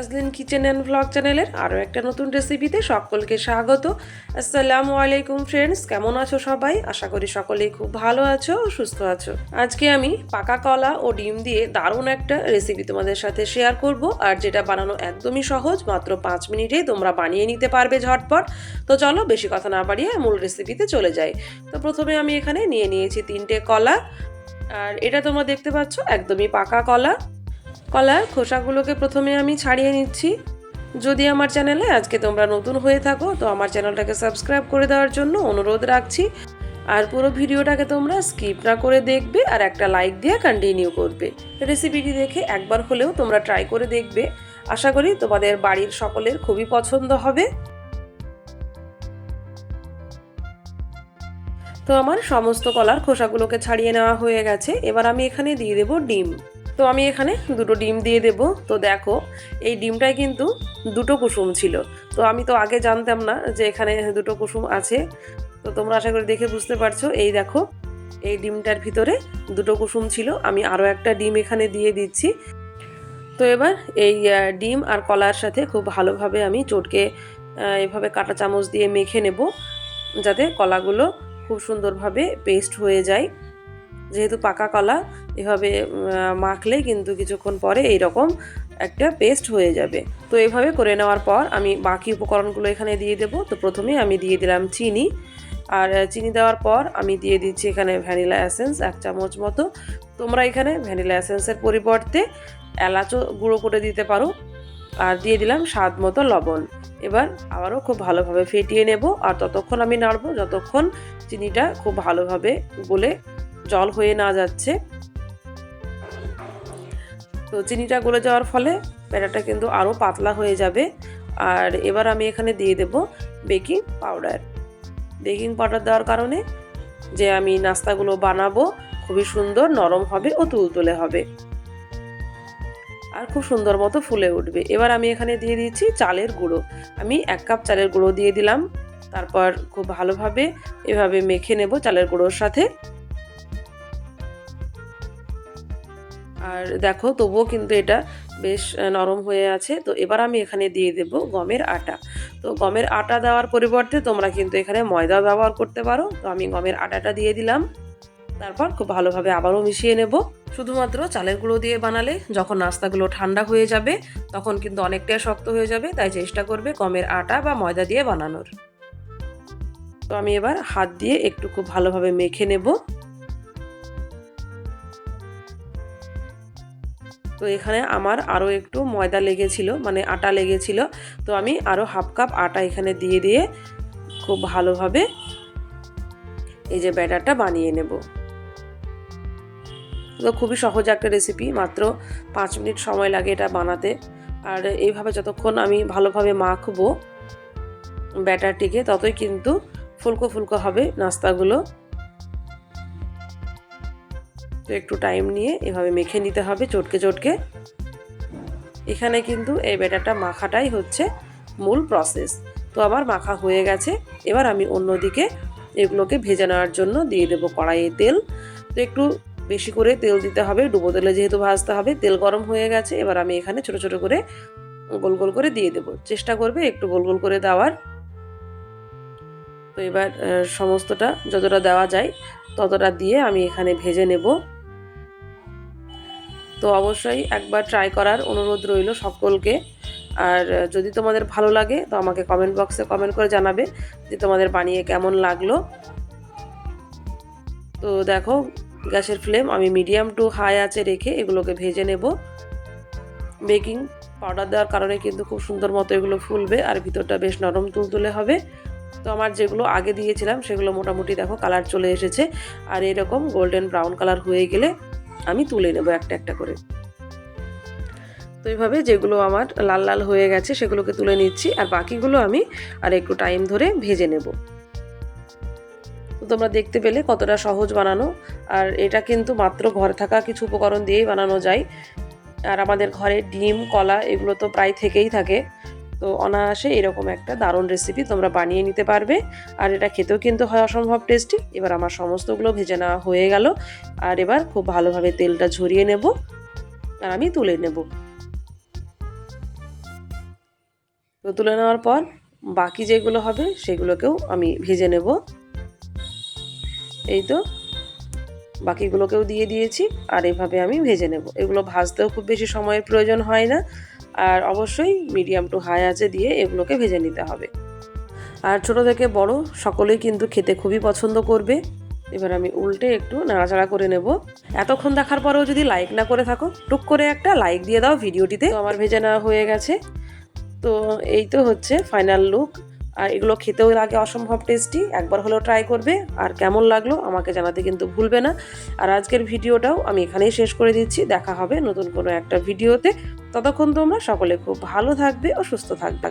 Azlin kitchen and vlog চ্যানেলের আরও একটা নতুন রেসিপিতে সকলকে স্বাগত। আসসালামু আলাইকুম ফ্রেন্ডস কেমন আছো সবাই? আশা করি সকলেই খুব ভালো আছো সুস্থ আছো। আজকে আমি পাকা কলা ও ডিম দিয়ে দারুণ একটা রেসিপি তোমাদের সাথে শেয়ার করব, আর যেটা বানানো একদমই সহজ, মাত্র পাঁচ মিনিটেই তোমরা বানিয়ে নিতে পারবে ঝটপট। তো চলো বেশি কথা না বাড়িয়ে মূল রেসিপিতে চলে যাই। তো প্রথমে আমি এখানে নিয়ে নিয়েছি তিনটে কলা, আর এটা তোমরা দেখতে পাচ্ছ, একদমই পাকা কলা। কলার, খোসাগুলোকে প্রথমে আমি ছাড়িয়ে নিচ্ছি। যদি আমার চ্যানেলে আজকে তোমরা নতুন হয়ে থাকো, তো আমার চ্যানেলটাকে সাবস্ক্রাইব করে দেওয়ার জন্য অনুরোধ রাখছি। আর পুরো ভিডিওটাকে তোমরা স্কিপ না করে দেখবে আর একটা লাইক দিয়ে কন্টিনিউ করবে। রেসিপিটি দেখে একবার হলেও তোমরা ট্রাই করে দেখবে। আশা করি তোমাদের বাড়ির সকলের খুবই পছন্দ হবে। তো আমার সমস্ত কলার, খোসাগুলোকে ছাড়িয়ে নেওয়া হয়ে গেছে। এবার আমি এখানে দিয়ে দেবো ডিম। তো আমি এখানে দুটো ডিম দিয়ে দেব। তো দেখো, এই ডিমটায় কিন্তু দুটো কুসুম ছিল। তো আমি তো আগে জানতাম না যে এখানে দুটো কুসুম আছে। তো তোমরা আশা করি দেখে বুঝতে পারছ। এই দেখো, এই ডিমটার ভিতরে দুটো কুসুম ছিল। আমি আরও একটা ডিম এখানে দিয়ে দিচ্ছি। তো এবার এই ডিম আর কলার সাথে খুব ভালোভাবে আমি চটকে এভাবে কাঁটা চামচ দিয়ে মেখে নেব। যাতে কলাগুলো খুব সুন্দরভাবে পেস্ট হয়ে যায়। যেহেতু পাকা কলা, এভাবে মাখলে কিন্তু কিছুক্ষণ পরে এই রকম একটা পেস্ট হয়ে যাবে। তো এভাবে করে নেওয়ার পর আমি বাকি উপকরণগুলো এখানে দিয়ে দেবো। তো প্রথমে আমি দিয়ে দিলাম চিনি। আর চিনি দেওয়ার পর আমি দিয়ে দিচ্ছি এখানে ভ্যানিলা অ্যাসেন্স এক চামচ মতো। তোমরা এখানে ভ্যানিলা অ্যাসেন্সের পরিবর্তে এলাচও গুঁড়ো করে দিতে পারো। আর দিয়ে দিলাম স্বাদ মতো লবণ। এবার আবারও খুব ভালোভাবে ফেটিয়ে নেব। আর ততক্ষণ আমি নাড়বো, যতক্ষণ চিনিটা খুব ভালোভাবে গলে জল হয়ে না যাচ্ছে। তো চিনিটা গলে যাওয়ার ফলে ব্যাটারটা কিন্তু আরও পাতলা হয়ে যাবে। আর এবার আমি এখানে দিয়ে দেব বেকিং পাউডার। বেকিং পাউডার দেওয়ার কারণে যে আমি নাস্তাগুলো বানাবো, খুবই সুন্দর, নরম হবে ও তুলতুলে হবে। আর খুব সুন্দর মতো ফুলে উঠবে। এবার আমি এখানে দিয়ে দিচ্ছি চালের গুঁড়ো। আমি এক কাপ চালের গুঁড়ো দিয়ে দিলাম। তারপর খুব ভালোভাবে এভাবে মেখে নেব চালের গুঁড়োর সাথে। আর দেখো, তবুও কিন্তু এটা বেশ নরম হয়ে আছে। তো এবার আমি এখানে দিয়ে দেব গমের আটা। তো গমের আটা দেওয়ার পরিবর্তে তোমরা কিন্তু এখানে ময়দা ব্যবহার করতে পারো। তো আমি গমের আটাটা দিয়ে দিলাম। তারপর খুব ভালোভাবে আবারও মিশিয়ে নেব। শুধুমাত্র চালের গুঁড়ো দিয়ে বানালে যখন নাস্তাগুলো ঠান্ডা হয়ে যাবে, তখন কিন্তু অনেকটাই শক্ত হয়ে যাবে। তাই চেষ্টা করবে গমের আটা বা ময়দা দিয়ে বানানোর। তো আমি এবার হাত দিয়ে একটু খুব ভালোভাবে মেখে নেব। তো এখানে আমার আরও একটু ময়দা লেগেছিল মানে আটা লেগেছিল। তো আমি আরও হাফ কাপ আটা এখানে দিয়ে দিয়ে খুব ভালোভাবে এই যে ব্যাটারটা বানিয়ে নেব। তো খুবই সহজ একটা রেসিপি মাত্র পাঁচ মিনিট সময় লাগে এটা বানাতে। আর এইভাবে যতক্ষণ আমি ভালোভাবে মাখবো ব্যাটারটিকে, ততই কিন্তু ফুলকো ফুলকো হবে নাস্তাগুলো। তো একটু টাইম নিয়ে এভাবে মেখে নিতে হবে চটকে চটকে। এখানে কিন্তু এই ব্যাটারটা মাখাটাই হচ্ছে মূল প্রসেস তো আমার মাখা হয়ে গেছে, এবার আমি অন্যদিকে এগুলোকে ভেজে নেওয়ার জন্য দিয়ে দেবো কড়াইয়ে তেল। তো একটু বেশি করে তেল দিতে হবে, ডুবো তেলে যেহেতু ভাজতে হবে, তেল গরম হয়ে গেছে, এবার আমি এখানে ছোট ছোট করে গোল গোল করে দিয়ে দেবো। চেষ্টা করবে একটু গোল গোল করে দেওয়ার। তো এবার সমস্তটা যতটা দেওয়া যায় ততটা দিয়ে আমি এখানে ভেজে নেব। তো অবশ্যই একবার ট্রাই করার অনুরোধ রইল সকলকে। আর যদি তোমাদের ভালো লাগে, তো আমাকে কমেন্ট বক্সে কমেন্ট করে জানাবে যে তোমাদের বানিয়ে কেমন লাগল। তো দেখো, গ্যাসের ফ্লেম আমি মিডিয়াম টু হাই আছে রেখে এগুলোকে ভেজে নেব। বেকিং পাউডার দেওয়ার কারণে কিন্তু খুব সুন্দর মতো এগুলো ফুলবে আর ভিতরটা বেশ নরম তুলতুলে হবে। তো আমার যেগুলো আগে দিয়েছিলাম, সেগুলো মোটামুটি দেখো কালার চলে এসেছে। আর এরকম গোল্ডেন ব্রাউন কালার হয়ে গেলে আমি তুলে নেব একটা একটা করে। তো এইভাবে যেগুলো আমার লাল লাল হয়ে গেছে, সেগুলোকে তুলে নিচ্ছি, আর বাকিগুলো আমি আর একটু টাইম ধরে ভেজে নেব। তো তোমরা দেখতে পেলে কতটা সহজ বানানো, আর এটা কিন্তু মাত্র ঘরে থাকা কিছু উপকরণ দিয়েই বানানো যায়। আর আমাদের ঘরে ডিম, কলা এগুলো তো প্রায় থেকেই থাকে। তো অনায়াসে এরকম একটা দারুণ রেসিপি তোমরা বানিয়ে নিতে পারবে। আর এটা খেতেও কিন্তু হয় অসম্ভব টেস্টি এবার আমার সমস্তগুলো ভেজে নেওয়া হয়ে গেল। আর এবার খুব ভালোভাবে তেলটা ঝরিয়ে নেব। আর আমি তুলে নেব। তো তুলে নেওয়ার পর বাকি যেগুলো হবে সেগুলোকেও আমি ভেজে নেব। এই তো বাকিগুলোকেও দিয়ে দিয়েছি। আর এভাবে আমি ভেজে নেব। এগুলো ভাজতেও খুব বেশি সময়ের প্রয়োজন হয় না। আর অবশ্যই মিডিয়াম টু হাই আঁচে দিয়ে এগুলোকে ভেজে নিতে হবে। আর ছোট থেকে বড় সকলেই কিন্তু খেতে খুবই পছন্দ করবে। এবার আমি উল্টে একটু নাড়াচাড়া করে নেব। এতক্ষণ দেখার পরেও যদি লাইক না করে থাকো, টুক করে একটা লাইক দিয়ে দাও ভিডিওটিতে। আমার ভেজে নেওয়া হয়ে গেছে। তো এই তো হচ্ছে ফাইনাল লুক আর এগুলো খেতেও লাগে অসম্ভব টেস্টি একবার হলেও ট্রাই করবে। আর কেমন লাগল আমাকে জানাতে কিন্তু ভুলবে না। আর আজকের ভিডিওটাও আমি এখানেই শেষ করে দিচ্ছি। দেখা হবে নতুন কোনো একটা ভিডিওতে। ততক্ষণ তোমরা সকলে খুব ভালো থাকবে ও সুস্থ থাকবে।